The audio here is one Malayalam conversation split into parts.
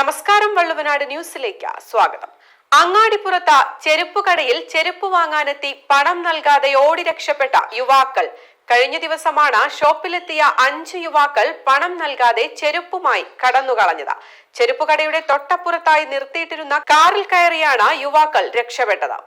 നമസ്കാരം വള്ളുവനാട് ന്യൂസിലേക്ക് സ്വാഗതം. അങ്ങാടിപ്പുറത്ത് ചെരുപ്പ് കടയിൽ ചെരുപ്പ് വാങ്ങാനെത്തി പണം നൽകാതെ ഓടി രക്ഷപ്പെട്ട യുവാക്കൾ. കഴിഞ്ഞ ദിവസമാണ് ഷോപ്പിലെത്തിയ അഞ്ച് യുവാക്കൾ പണം നൽകാതെ ചെരുപ്പുമായി കടന്നുകളഞ്ഞത്. ചെരുപ്പ് കടയുടെ തൊട്ടപ്പുറത്തായി നിർത്തിയിട്ടിരുന്ന കാറിൽ കയറിയാണ് യുവാക്കൾ രക്ഷപ്പെട്ടത്.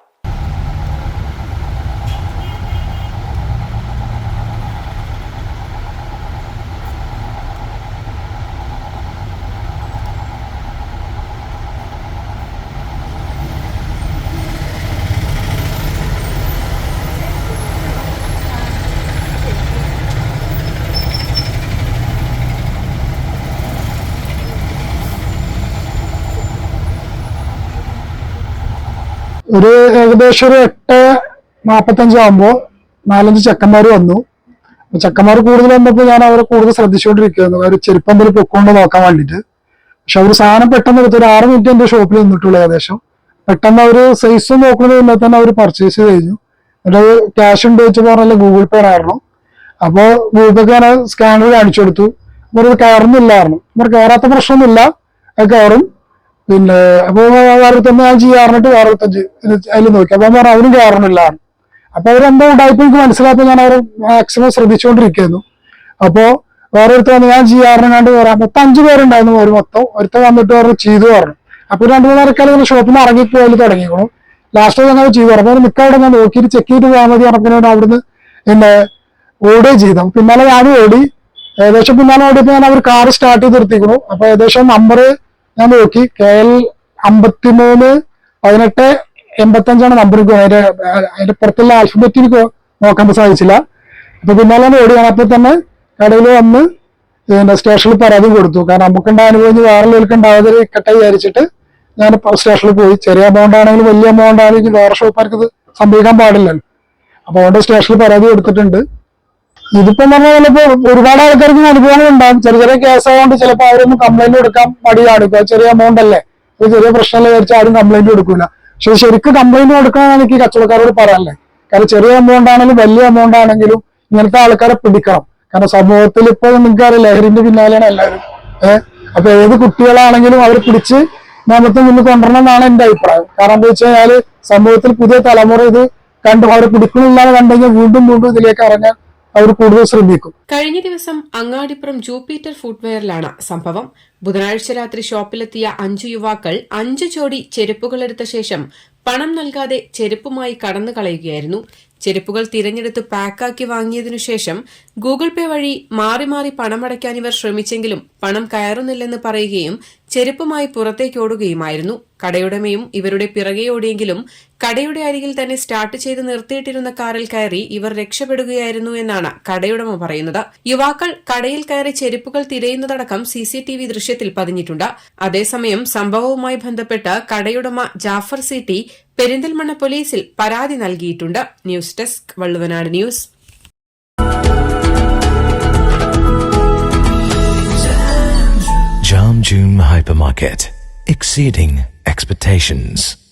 ഒരു ഏകദേശം ഒരു എട്ട് നാൽപ്പത്തഞ്ചാകുമ്പോൾ നാലഞ്ച് ചെക്കന്മാർ വന്നു. ചെക്കന്മാർ കൂടുതൽ വന്നപ്പോൾ ഞാൻ അവരെ കൂടുതൽ ശ്രദ്ധിച്ചുകൊണ്ടിരിക്കുന്നു അവർ ചെരുപ്പന്തൽ പൊക്കൊണ്ട് നോക്കാൻ വേണ്ടിയിട്ട് പക്ഷെ അവർ സാധനം പെട്ടെന്ന് എടുത്ത്. ഒരു ആറ് മിനിറ്റ് എന്റെ ഷോപ്പിൽ നിന്നിട്ടുള്ളൂ ഏകദേശം. പെട്ടെന്ന് അവർ സൈസ് നോക്കുന്നത് മുന്നേ തന്നെ അവർ പർച്ചേസ് കഴിഞ്ഞു എന്നിട്ട് ക്യാഷ് ഉണ്ട് വെച്ച് പറഞ്ഞാൽ ഗൂഗിൾ പേ ആയിരുന്നു. അപ്പോൾ ഗൂഗിൾ പേ ഞാൻ സ്കാനർ കാണിച്ചു കൊടുത്തു. അത് കയറുന്നില്ലായിരുന്നു. അവർ കയറാത്ത പ്രശ്നമൊന്നുമില്ല. കയറും. പിന്നെ അപ്പൊ അറുപത്തൊന്ന് തന്നെ ഞാൻ ചെയ്യാറുണ്ട് വേറെ തഞ്ച് അതിൽ നോക്കി. അപ്പൊ പറഞ്ഞു അവനും കാരണമില്ല. അപ്പൊ അവരെന്തോ ഉണ്ടായപ്പോ എനിക്ക് മനസ്സിലാക്കാൻ ഞാൻ അവർ മാക്സിമം ശ്രദ്ധിച്ചുകൊണ്ടിരിക്കുന്നു അപ്പോ വേറെ ഒരുത്ത വന്ന് ഞാൻ ചെയ്യാറുണ്ട് പറയാം മൊത്തം അഞ്ചു പേരുണ്ടായിരുന്നു ഒരു മൊത്തം. ഒരുത്ത വന്നിട്ട് പറഞ്ഞു ചെയ്തു പറഞ്ഞു. അപ്പൊ രണ്ടു മൂന്നാലക്കാലം ഇങ്ങനെ ഷോപ്പിൽ നിന്ന് ഇറങ്ങിപ്പോയി തുടങ്ങിക്കണം ലാസ്റ്റ് ഞങ്ങൾ ചെയ്തു പറഞ്ഞു. മിക്ക അവിടെ ഞാൻ നോക്കിയിട്ട് ചെക്ക് ചെയ്ത് പോകാൻ മതി പറഞ്ഞപ്പോൾ അവിടുന്ന് എന്നെ ഓടുകയും ചെയ്തു. പിന്നാലെ ഞാനും ഓടി. ഏകദേശം പിന്നാലെ ഓടിയപ്പോൾ ഞാൻ അവർ കാർ സ്റ്റാർട്ട് ചെയ്ത് നിർത്തിക്കണു. അപ്പൊ ഏകദേശം നമ്പർ ഞാൻ നോക്കി. കെ എൽ അമ്പത്തിമൂന്ന് പതിനെട്ട് എൺപത്തഞ്ചാണ് നമ്പർ അതിന്റെ അതിന്റെ പുറത്തുള്ള ആൽഫബറ്റ് എനിക്ക് നോക്കാൻ സാധിച്ചില്ല. അപ്പൊ പിന്നാലെ ഓടിയാണ് ഓടി അപ്പൊ തന്നെ കടയിൽ വന്ന് പിന്നെ സ്റ്റേഷനിൽ പരാതി കൊടുത്തു. കാരണം നമുക്കുണ്ടായ അനുഭവം വേറെ ഉള്ളവർക്ക് ഉണ്ടാവാതെ ഇരിക്കട്ടെ വിചാരിച്ചിട്ട് ഞാൻ സ്റ്റേഷനിൽ പോയി. ചെറിയ എമൗണ്ട് ആണെങ്കിലും വലിയ എമൗണ്ട് ആണെങ്കിലും വേറെ ഇത് സംഭവിക്കാൻ പാടില്ലല്ലോ. അപ്പൊ അതുകൊണ്ട് സ്റ്റേഷനിൽ പരാതി കൊടുത്തിട്ടുണ്ട്. ഇതിപ്പോ പറഞ്ഞാൽ ചിലപ്പോ ഒരുപാട് ആൾക്കാർക്ക് അനുഭവങ്ങൾ ഉണ്ടാകും ചെറിയ ചെറിയ കേസ് ആയതുകൊണ്ട് ചിലപ്പോൾ അവരൊന്നും കംപ്ലൈന്റ് കൊടുക്കാൻ മടിയാണ്. ഇപ്പൊ ചെറിയ എമൗണ്ട് അല്ലേ? ഒരു ചെറിയ പ്രശ്നമല്ല വിചാരിച്ചാൽ ആരും കംപ്ലൈന്റ് കൊടുക്കൂല പക്ഷെ ശരിക്കും കംപ്ലൈന്റ് കൊടുക്കണമെന്നാണ് എനിക്ക് കച്ചവടക്കാരോട് പറയാനല്ലേ കാരണം ചെറിയ എമൗണ്ട് ആണെങ്കിലും വലിയ എമൗണ്ട് ആണെങ്കിലും ഇങ്ങനത്തെ ആൾക്കാരെ പിടിക്കണം. കാരണം സമൂഹത്തിൽ ഇപ്പൊ നിങ്ങൾക്കറിയാം ലഹരിന്റെ പിന്നാലെയാണ് എല്ലാവരും. ഏഹ് അപ്പൊ ഏത് കുട്ടികളാണെങ്കിലും അവരെ പിടിച്ച് നമുക്ക് മുന്നിൽ കൊണ്ടുവരണം എന്നാണ് എന്റെ അഭിപ്രായം. കാരണം എന്താ വെച്ച് കഴിഞ്ഞാൽ സമൂഹത്തിൽ പുതിയ തലമുറ ഇത് കണ്ടു. അവരെ പിടിക്കണില്ലാതെ കണ്ടെങ്കിൽ വീണ്ടും വീണ്ടും ഇതിലേക്ക് ഇറങ്ങാൻ അവർ കൂടുതൽ ശ്രമിക്കും കഴിഞ്ഞ ദിവസം അങ്ങാടിപ്പുറം ജൂപ്പിറ്റർ ഫുട്വെയറിലാണ് സംഭവം. ബുധനാഴ്ച രാത്രി ഷോപ്പിലെത്തിയ അഞ്ചു യുവാക്കൾ അഞ്ചു ജോഡി ചെരുപ്പുകളെടുത്ത ശേഷം പണം നൽകാതെ ചെരുപ്പുമായി കടന്നു കളയുകയായിരുന്നു. ചെരുപ്പുകൾ തിരഞ്ഞെടുത്ത് പാക്കാക്കി വാങ്ങിയതിനു ശേഷം ഗൂഗിൾ പേ വഴി മാറി മാറി പണമടയ്ക്കാൻ ഇവർ ശ്രമിച്ചെങ്കിലും പണം കയറുന്നില്ലെന്ന് പറയുകയും ചെരുപ്പുമായി പുറത്തേക്ക് ഓടുകയുമായിരുന്നു. കടയുടമയും ഇവരുടെ പിറകെ ഓടിയെങ്കിലും കടയുടെ അരികിൽ തന്നെ സ്റ്റാർട്ട് ചെയ്ത് നിർത്തിയിട്ടിരുന്ന കാറിൽ കയറി ഇവർ രക്ഷപ്പെടുകയായിരുന്നു എന്നാണ് കടയുടമ പറയുന്നത്. യുവാക്കൾ കടയിൽ കയറി ചെരുപ്പുകൾ തിരയുന്നതടക്കം സിസിടിവി ദൃശ്യത്തിൽ പതിഞ്ഞിട്ടുണ്ട്. അതേസമയം സംഭവവുമായി ബന്ധപ്പെട്ട് കടയുടമ ജാഫർ സിറ്റി പെരിന്തൽമണ്ണ പോലീസിൽ പരാതി നൽകിയിട്ടുണ്ട്. News desk Valluvanad news. Jam Hypermarket. Exceeding expectations.